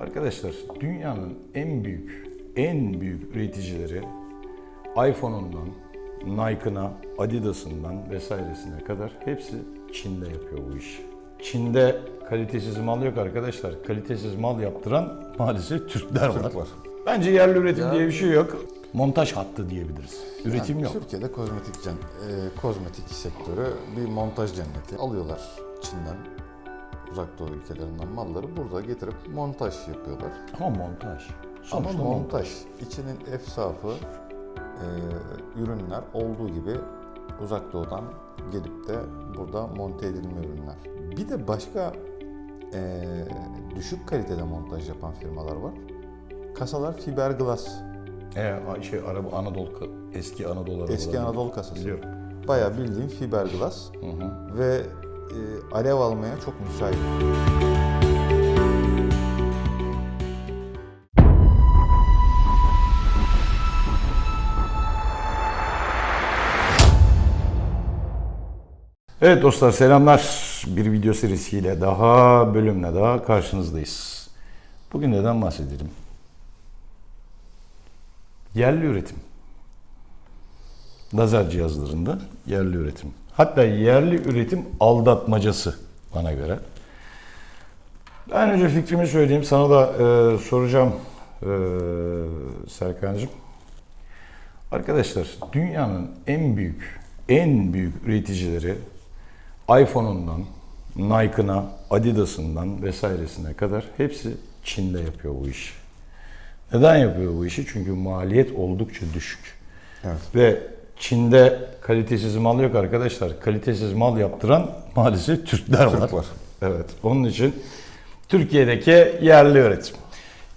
Arkadaşlar dünyanın en büyük, en büyük üreticileri iPhone'undan, Nike'ına, Adidas'ından vesairesine kadar hepsi Çin'de yapıyor bu işi. Çin'de kalitesiz mal yok arkadaşlar. Kalitesiz mal yaptıran maalesef Türkler var. Türk var. Bence yerli üretim Ya- diye bir şey yok. Montaj hattı diyebiliriz. Üretim Yani yok. Türkiye'de kozmetik, e, kozmetik sektörü bir montaj cenneti. Alıyorlar Çin'den, uzak doğu ülkelerinden malları burada getirip montaj yapıyorlar. Ama montaj. Ama Sonuçta montaj, içinin efsafı e, ürünler olduğu gibi uzak doğudan gelip de burada monte edilme ürünler. Bir de başka e, düşük kalitede montaj yapan firmalar var. Kasalar fiberglass. E, şey araba Anadolu eski Anadolu Eski arabaları. Anadolu kasası. Biliyorum. Bayağı bildiğin fiberglass Hı hı. ve e, alev almaya çok müsait. Evet dostlar selamlar. Bir video serisiyle daha bölümle daha karşınızdayız. Bugün neden bahsedelim? Yerli üretim. Lazer cihazlarında yerli üretim. Hatta yerli üretim aldatmacası bana göre. Ben önce fikrimi söyleyeyim. Sana da e, soracağım e, Serkan'cığım. Arkadaşlar dünyanın en büyük, en büyük üreticileri iPhone'undan, Nike'ına, Adidas'ından vesairesine kadar hepsi Çin'de yapıyor bu işi. Neden yapıyor bu işi? Çünkü maliyet oldukça düşük. Evet. Ve Çin'de kalitesiz mal yok arkadaşlar. Kalitesiz mal yaptıran maalesef Türkler var. Türk var. Evet. Onun için Türkiye'deki yerli üretim.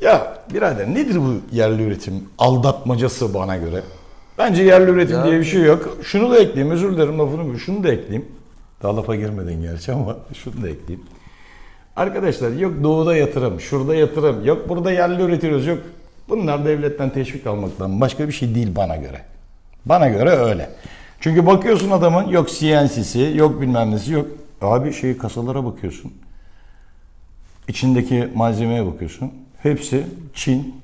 Ya birader nedir bu yerli üretim aldatmacası bana göre? Bence yerli üretim Ya- diye bir şey yok. Şunu da ekleyeyim. Özür dilerim lafını. Şunu da ekleyeyim. Daha lafa girmedin gerçi ama şunu da ekleyeyim. Arkadaşlar yok doğuda yatırım, şurada yatırım, yok burada yerli üretiyoruz, yok. Bunlar devletten teşvik almaktan başka bir şey değil bana göre. Bana göre öyle. Çünkü bakıyorsun adamın yok CNC'si, yok bilmem nesi, yok. Abi şey kasalara bakıyorsun. İçindeki malzemeye bakıyorsun. Hepsi Çin.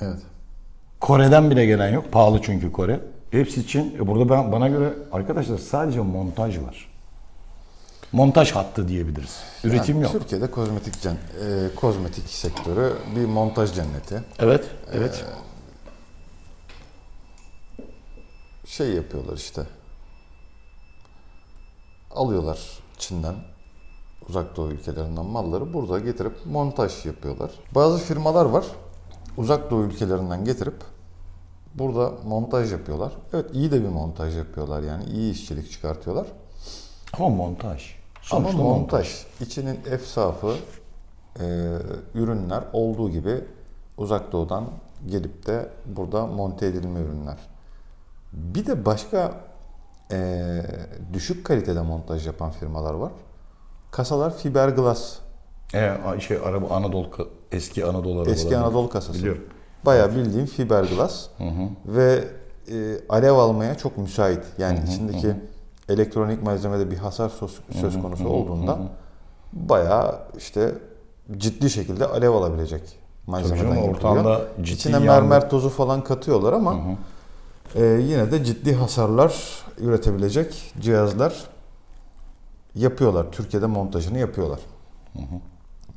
Evet. Kore'den bile gelen yok. Pahalı çünkü Kore. Hepsi Çin. E burada ben bana göre arkadaşlar sadece montaj var. Montaj hattı diyebiliriz. Üretim Yani yok. Türkiye'de kozmetik e, kozmetik sektörü bir montaj cenneti. Evet, evet. Şey yapıyorlar işte. Alıyorlar Çin'den, uzak doğu ülkelerinden malları burada getirip montaj yapıyorlar. Bazı firmalar var. Uzak doğu ülkelerinden getirip burada montaj yapıyorlar. Evet iyi de bir montaj yapıyorlar yani iyi işçilik çıkartıyorlar. Ama montaj. Ama Sonuçta montaj, içinin efsafı e, ürünler olduğu gibi uzak doğudan gelip de burada monte edilme ürünler. Bir de başka e, düşük kalitede montaj yapan firmalar var. Kasalar fiberglass. E, şey araba Anadolu eski Anadolu arabaları. Eski Anadolu kasası. Biliyorum. Bayağı bildiğin fiberglass ve e, alev almaya çok müsait. Yani içindeki elektronik malzemede bir hasar söz, söz konusu olduğunda bayağı işte ciddi şekilde alev alabilecek malzemeden canım, yapılıyor. ortamda ciddi İçine yangın- mermer tozu falan katıyorlar ama e, yine de ciddi hasarlar üretebilecek cihazlar yapıyorlar. Türkiye'de montajını yapıyorlar.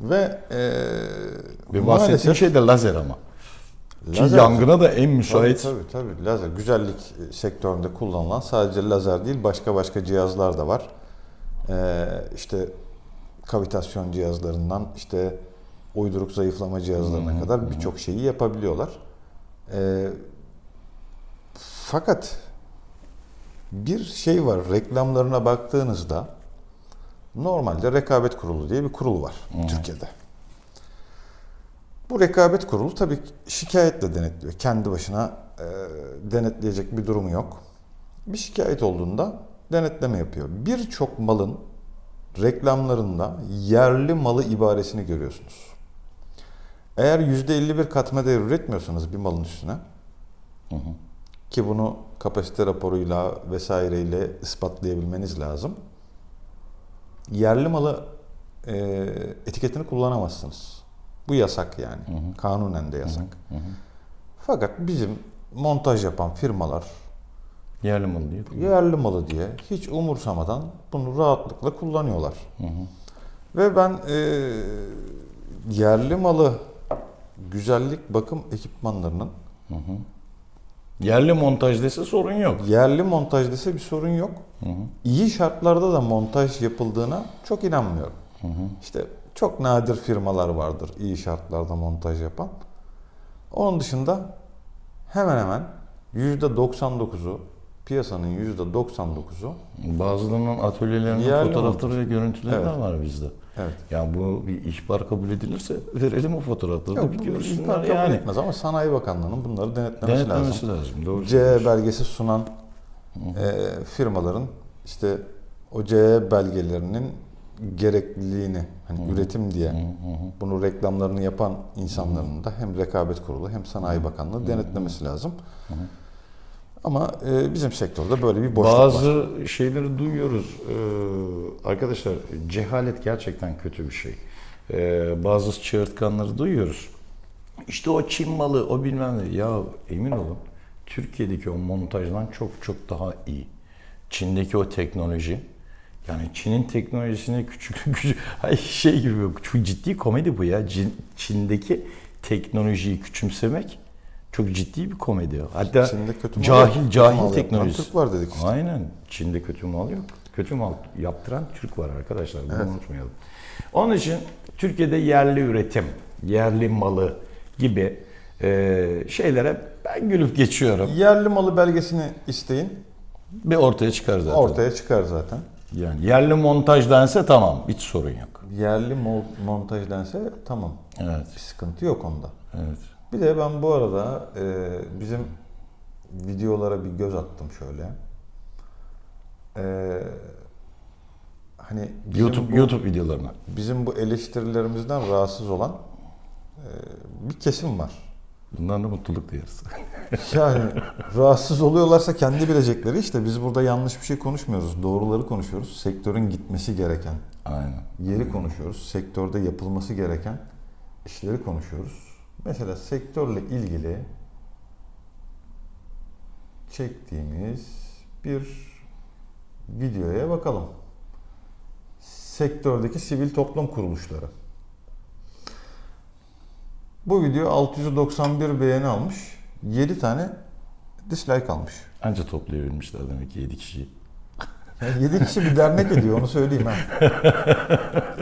Ve e, Ve bahsettiğim şey de lazer ama. Ki Lazer- yangına da en müsait. Tabii, tabii tabii lazer güzellik sektöründe kullanılan sadece lazer değil başka başka cihazlar da var. Ee, işte kavitasyon cihazlarından işte uyduruk zayıflama cihazlarına kadar birçok şeyi yapabiliyorlar. Ee, fakat bir şey var reklamlarına baktığınızda normalde rekabet kurulu diye bir kurul var Türkiye'de. Bu rekabet kurulu tabii şikayetle denetliyor. Kendi başına e, denetleyecek bir durumu yok. Bir şikayet olduğunda denetleme yapıyor. Birçok malın reklamlarında yerli malı ibaresini görüyorsunuz. Eğer %51 katma değer üretmiyorsanız bir malın üstüne ki bunu kapasite raporuyla vesaireyle ispatlayabilmeniz lazım. Yerli malı e, etiketini kullanamazsınız. Bu yasak yani. Kanunen de yasak. Fakat bizim montaj yapan firmalar Yerli malı diye. yerli malı diye hiç umursamadan bunu rahatlıkla kullanıyorlar. Ve ben e, yerli malı güzellik bakım ekipmanlarının Yerli montaj dese sorun yok. yerli montaj dese bir sorun yok. İyi şartlarda da montaj yapıldığına çok inanmıyorum. İşte çok nadir firmalar vardır iyi şartlarda montaj yapan. Onun dışında hemen hemen %99'u piyasanın %99'u Bazılarının atölyelerinin Yerli fotoğrafları ve görüntüleri Evet. de var bizde. evet. Yani bu bir ihbar kabul edilirse verelim o fotoğrafları da Yok, bir bu görsünler ihbar kabul yani. etmez ama Sanayi Bakanlığı'nın bunları denetlemesi, Denetlemesi lazım. lazım. Doğru. CE belgesi sunan e, firmaların işte o CE belgelerinin gerekliliğini hani üretim diye bunu reklamlarını yapan insanların da hem rekabet kurulu hem sanayi bakanlığı denetlemesi lazım. Ama e, bizim sektörde böyle bir boşluk var. Bazı şeyleri duyuyoruz. Ee, arkadaşlar cehalet gerçekten kötü bir şey. Ee, bazı çığırtkanları duyuyoruz. İşte o Çin malı, o bilmem ne. Ya emin olun Türkiye'deki o montajdan çok çok daha iyi. Çin'deki o teknoloji. Yani Çin'in teknolojisini küçük küçük şey gibi çok ciddi komedi bu ya. Çin- Çin'deki teknolojiyi küçümsemek çok ciddi bir komedi. Hatta Çin'de kötü cahil yok. Cahil mal teknolojisi. Türk var dedik işte. Aynen. Çin'de kötü mal yok. Kötü mal yaptıran Türk var arkadaşlar. Bunu unutmayalım. Onun için Türkiye'de yerli üretim, yerli malı gibi e, şeylere ben gülüp geçiyorum. Yerli malı belgesini isteyin. Bir ortaya çıkar zaten. Ortaya çıkar zaten. Yani yerli montaj dense tamam. Hiç sorun yok. Yerli mo- montaj dense tamam. Evet. Bir sıkıntı yok onda. Evet. Bir de ben bu arada e, bizim videolara bir göz attım şöyle. E, hani YouTube bu, YouTube videolarına. bizim bu eleştirilerimizden rahatsız olan e, bir kesim var. Bundan da mutluluk duyarız. Yani rahatsız oluyorlarsa kendi bilecekleri işte biz burada yanlış bir şey konuşmuyoruz. Doğruları konuşuyoruz. Sektörün gitmesi gereken Aynen. yeri konuşuyoruz. Sektörde yapılması gereken işleri konuşuyoruz. Mesela sektörle ilgili çektiğimiz bir videoya bakalım. Sektördeki sivil toplum kuruluşları. Bu video 691 beğeni almış. 7 tane dislike almış. Anca toplayabilmişler demek ki 7 kişiyi. Yani 7 kişi bir dernek ediyor onu söyleyeyim ha.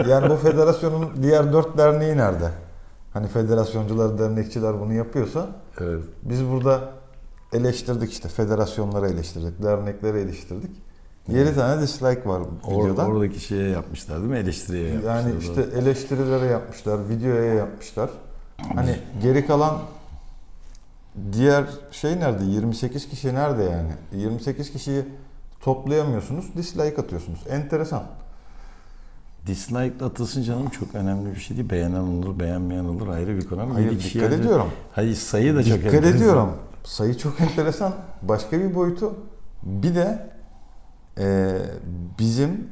Yani bu federasyonun diğer 4 derneği nerede? Hani federasyoncular, dernekçiler bunu yapıyorsa Evet. biz burada eleştirdik işte federasyonları eleştirdik, dernekleri eleştirdik. 7 tane dislike var Or- videoda. oradaki şeye yapmışlar değil mi? Eleştiriye yapmışlar. Yani işte eleştirilere yapmışlar, videoya yapmışlar. Hani geri kalan diğer şey nerede? 28 kişi nerede yani? 28 kişiyi toplayamıyorsunuz, dislike atıyorsunuz. Enteresan. Dislike atılsın canım çok önemli bir şey değil. Beğenen olur, beğenmeyen olur ayrı bir konu. Hayır, yedi dikkat yani- ediyorum. Hayır sayı da çok Dikkat ediyorum. Sayı çok enteresan. Başka bir boyutu. Bir de e, bizim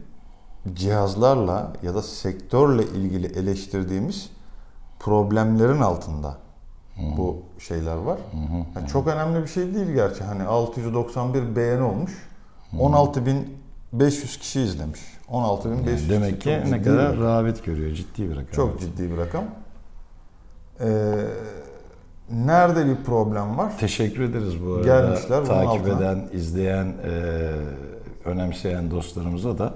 cihazlarla ya da sektörle ilgili eleştirdiğimiz problemlerin altında bu şeyler var. Yani çok önemli bir şey değil gerçi. Hani 691 beğeni olmuş. 16.500 kişi izlemiş. 16.500 Yani demek ki ne kadar bir- rağbet görüyor. Ciddi bir rakam. çok ciddi bir rakam. Ee, nerede bir problem var? Teşekkür ederiz bu arada. Gelmişler, Takip altına. eden, izleyen, e, önemseyen dostlarımıza da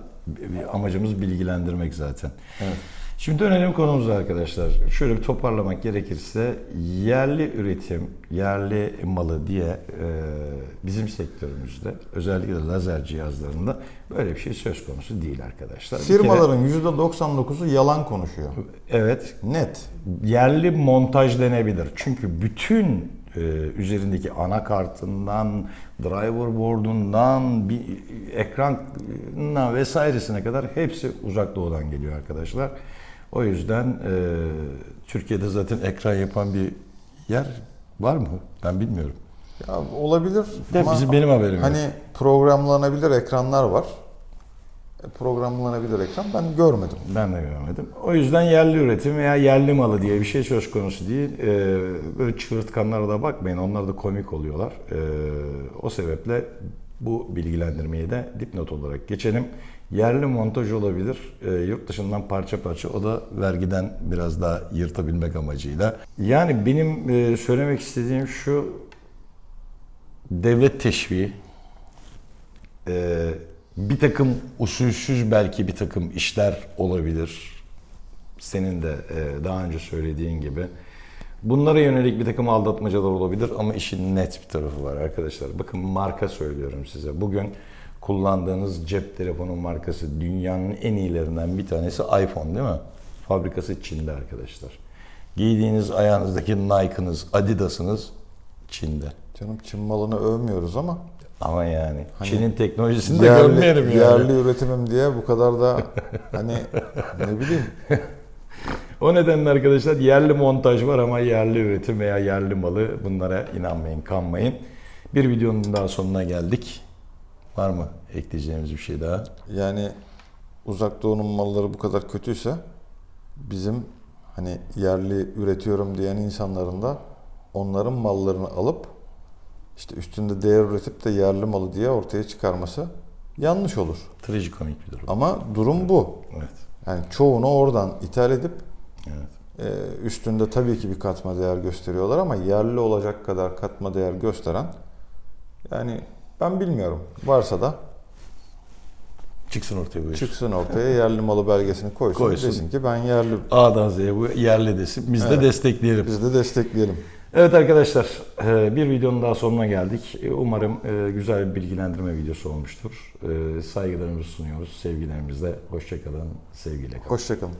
amacımız bilgilendirmek zaten. Evet. Şimdi dönelim konumuza arkadaşlar. Şöyle bir toparlamak gerekirse yerli üretim, yerli malı diye e, bizim sektörümüzde özellikle lazer cihazlarında böyle bir şey söz konusu değil arkadaşlar. Bir kere- Firmaların %99'u yalan konuşuyor. evet Net. yerli montaj denebilir. Çünkü bütün e, üzerindeki anakartından, driver board'undan, bir ekranına vesairesine kadar hepsi uzak doğudan geliyor arkadaşlar. O yüzden e, Türkiye'de zaten ekran yapan bir yer var mı? Ben bilmiyorum. Ya olabilir De ama bizim benim haberim yok. hani programlanabilir ekranlar var. programlanabilir ekran ben görmedim. Ben de görmedim. O yüzden yerli üretim veya yerli malı diye bir şey söz konusu değil. Ee, böyle çığırtkanlara da bakmayın. Onlar da komik oluyorlar. Ee, o sebeple bu bilgilendirmeyi de dipnot olarak geçelim. Yerli montaj olabilir. Ee, yurt dışından parça parça. O da vergiden biraz daha yırtabilmek amacıyla. Yani benim e, söylemek istediğim şu devlet teşviği, ee, bir takım usulsüz belki bir takım işler olabilir. Senin de e, daha önce söylediğin gibi. Bunlara yönelik bir takım aldatmacalar olabilir ama işin net bir tarafı var arkadaşlar. Bakın marka söylüyorum size. Bugün kullandığınız cep telefonu markası dünyanın en iyilerinden bir tanesi iPhone değil mi? Fabrikası Çin'de arkadaşlar. Giydiğiniz ayağınızdaki Nike'ınız, Adidas'ınız Çin'de. Canım Çin malını övmüyoruz ama Ama yani Hani Çin'in teknolojisini de görmeyelim yani. yerli üretimim diye bu kadar da hani ne bileyim O nedenle arkadaşlar yerli montaj var ama yerli üretim veya yerli malı bunlara inanmayın, kanmayın. Bir videonun daha sonuna geldik. Var mı ekleyeceğimiz bir şey daha? yani uzak doğunun malları bu kadar kötüyse bizim hani yerli üretiyorum diyen insanların da onların mallarını alıp işte üstünde değer üretip de yerli malı diye ortaya çıkarması yanlış olur. Trajikomik bir durum. Ama durum bu. Evet. Yani çoğunu oradan ithal edip Evet. e, üstünde tabii ki bir katma değer gösteriyorlar ama yerli olacak kadar katma değer gösteren yani ben bilmiyorum. Varsa da Çıksın ortaya iş. çıksın ortaya yerli malı belgesini koysun. Koysun. Desin ki ben yerli. A'dan Z'ye bu yerli desin. Biz de Evet. destekleyelim. Biz de destekleyelim. Evet arkadaşlar e, bir videonun daha sonuna geldik. E, Umarım e, güzel bir bilgilendirme videosu olmuştur. E, Saygılarımızı sunuyoruz. Sevgilerimizle. Hoşçakalın. Sevgiyle kalın. Hoşçakalın.